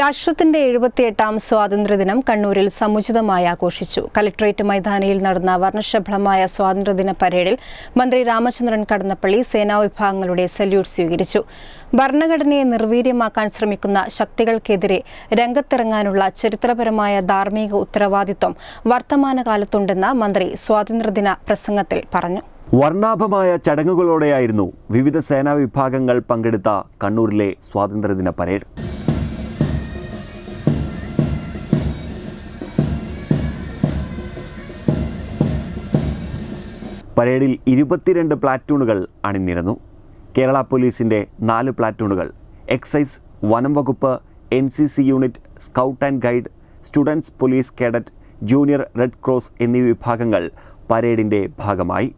രാഷ്ട്രത്തിന്റെ എഴുപത്തിയെട്ടാം സ്വാതന്ത്ര്യദിനം കണ്ണൂരിൽ സമുചിതമായി ആഘോഷിച്ചു. കലക്ട്രേറ്റ് മൈതാനിയിൽ നടന്ന വർണശബളമായ സ്വാതന്ത്ര്യദിന പരേഡിൽ മന്ത്രി രാമചന്ദ്രൻ കടന്നപ്പള്ളി സേനാ വിഭാഗങ്ങളുടെ സല്യൂട്ട് സ്വീകരിച്ചു. ഭരണഘടനയെ നിർവീര്യമാക്കാൻ ശ്രമിക്കുന്ന ശക്തികൾക്കെതിരെ രംഗത്തിറങ്ങാനുള്ള ചരിത്രപരമായ ധാർമ്മിക ഉത്തരവാദിത്വം വർത്തമാനകാലത്തുണ്ടെന്ന് മന്ത്രി സ്വാതന്ത്ര്യദിന പ്രസംഗത്തിൽ പറഞ്ഞു. വർണാഭമായ ചടങ്ങുകളോടെയായിരുന്നു വിവിധ സേനാ വിഭാഗങ്ങൾ പങ്കെടുത്ത കണ്ണൂരിലെ സ്വാതന്ത്ര്യദിന പരേഡ്. പരേഡിൽ ഇരുപത്തിരണ്ട് പ്ലാറ്റൂണുകൾ അണിനിരന്നു. കേരള പോലീസിന്റെ നാല് പ്ലാറ്റൂണുകൾ. എക്സൈസ് വനം വകുപ്പ് N C C unit scout and guide students police cadet junior red cross എന്നീ വിഭാഗങ്ങൾ പരേഡിന്റെ ഭാഗമായി.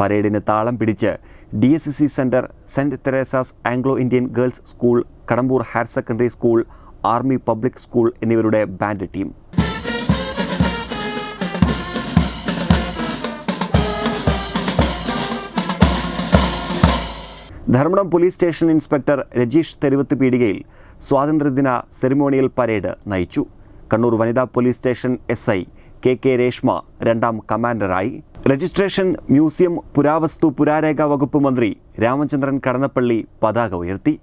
പരേഡിന് താളം പിടിച്ച് D S C centre saint Teresa's Anglo Indian girls school Kadambur higher secondary school army public school എന്നിവരുടെ band team. Dharmadam police station inspector Rajeesh Theruvath പീടികയിൽ സ്വാതന്ത്ര്യദിന സെറിമോണിയൽ പരേഡ് നയിച്ചു. കണ്ണൂർ വനിതാ police station S I K K Reshma രണ്ടാം കമാൻഡറായി. Registration museum പുരാവസ്തു പുരാരേഖ വകുപ്പ് മന്ത്രി രാമചന്ദ്രൻ കടന്നപ്പള്ളി പതാക ഉയർത്തി.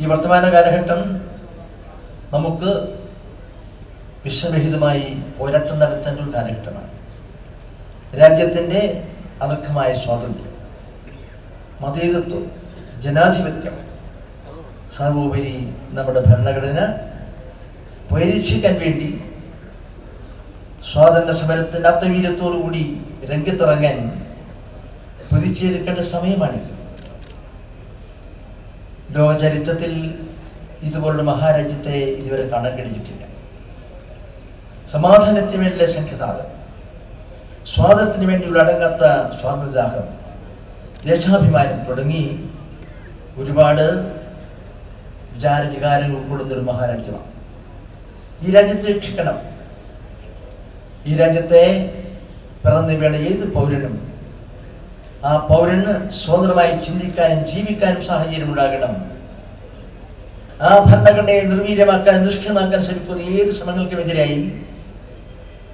ഈ വർത്തമാന കാലഘട്ടം നമുക്ക് വിശ്വരഹിതമായി പോരാട്ടം നടത്തേണ്ട ഒരു കാലഘട്ടമാണ്. രാജ്യത്തിന്റെ അനർഹമായ സ്വാതന്ത്ര്യം മതേതത്വം ജനാധിപത്യം സർവോപരി നമ്മുടെ ഭരണഘടന പരീക്ഷിക്കാൻ വേണ്ടി സ്വാതന്ത്ര്യ സമരത്തിന്റെ അർത്ഥവീര്യത്തോടുകൂടി രംഗത്തിറങ്ങാൻ പ്രതിച്ചേരിക്കേണ്ട സമയമാണിത്. ലോക ചരിത്രത്തിൽ ഇതുപോലുള്ള മഹാരാജ്യത്തെ ഇതുവരെ കാണാൻ കഴിഞ്ഞിട്ടില്ല. സമാധാനത്തിന് വേണ്ടിയുള്ള സംഘനാഥം സ്വാതന്ത്ര്യത്തിന് വേണ്ടിയുള്ള അടങ്ങാത്ത സ്വാതന്ത്ര്യദാഹം ദേശാഭിമാനം തുടങ്ങി ഒരുപാട് വിചാര വികാരങ്ങൾ ഉൾക്കൊള്ളുന്ന ഒരു മഹാരാജ്യമാണ്. ഈ രാജ്യത്തെ രക്ഷിക്കണം. ഈ രാജ്യത്തെ പിറന്നു വീണ ഏത് പൗരനും ആ പൗരന് സ്വതന്ത്രമായി ചിന്തിക്കാനും ജീവിക്കാനും സാഹചര്യം ഉണ്ടാകണം. ആ ഭരണഘടനയെ നിർവീര്യമാക്കാൻ നിഷ്ഠമാക്കാൻ ശ്രമിക്കുന്ന ഏത് ശ്രമങ്ങൾക്കുമെതിരായി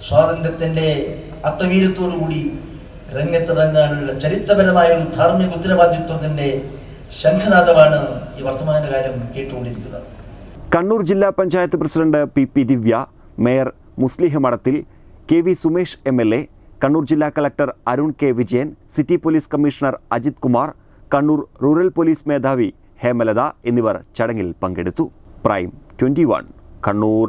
സ്വാതന്ത്ര്യത്തിന്റെ അത്വവീര്യത്തോടുകൂടി രംഗത്തിറങ്ങാനുള്ള ചരിത്രപരമായ ഒരു ധാർമ്മിക ഉത്തരവാദിത്വത്തിന്റെ ശംഖനാഥമാണ് ഈ വർത്തമാനകാലം കേട്ടുകൊണ്ടിരിക്കുന്നത്. കണ്ണൂർ ജില്ലാ panchayat president P P Divya mayor Muslih Madathil K V Sumesh M L A Kannur ജില്ലാ collector Arun K Vijayan city police commissioner Ajith Kumar Kannur rural police മേധാവി ഹേമലത എന്നിവർ ചടങ്ങിൽ പങ്കെടുത്തു. Prime twenty one Kannur.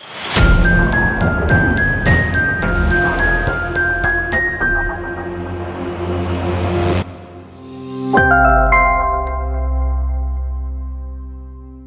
フフフ。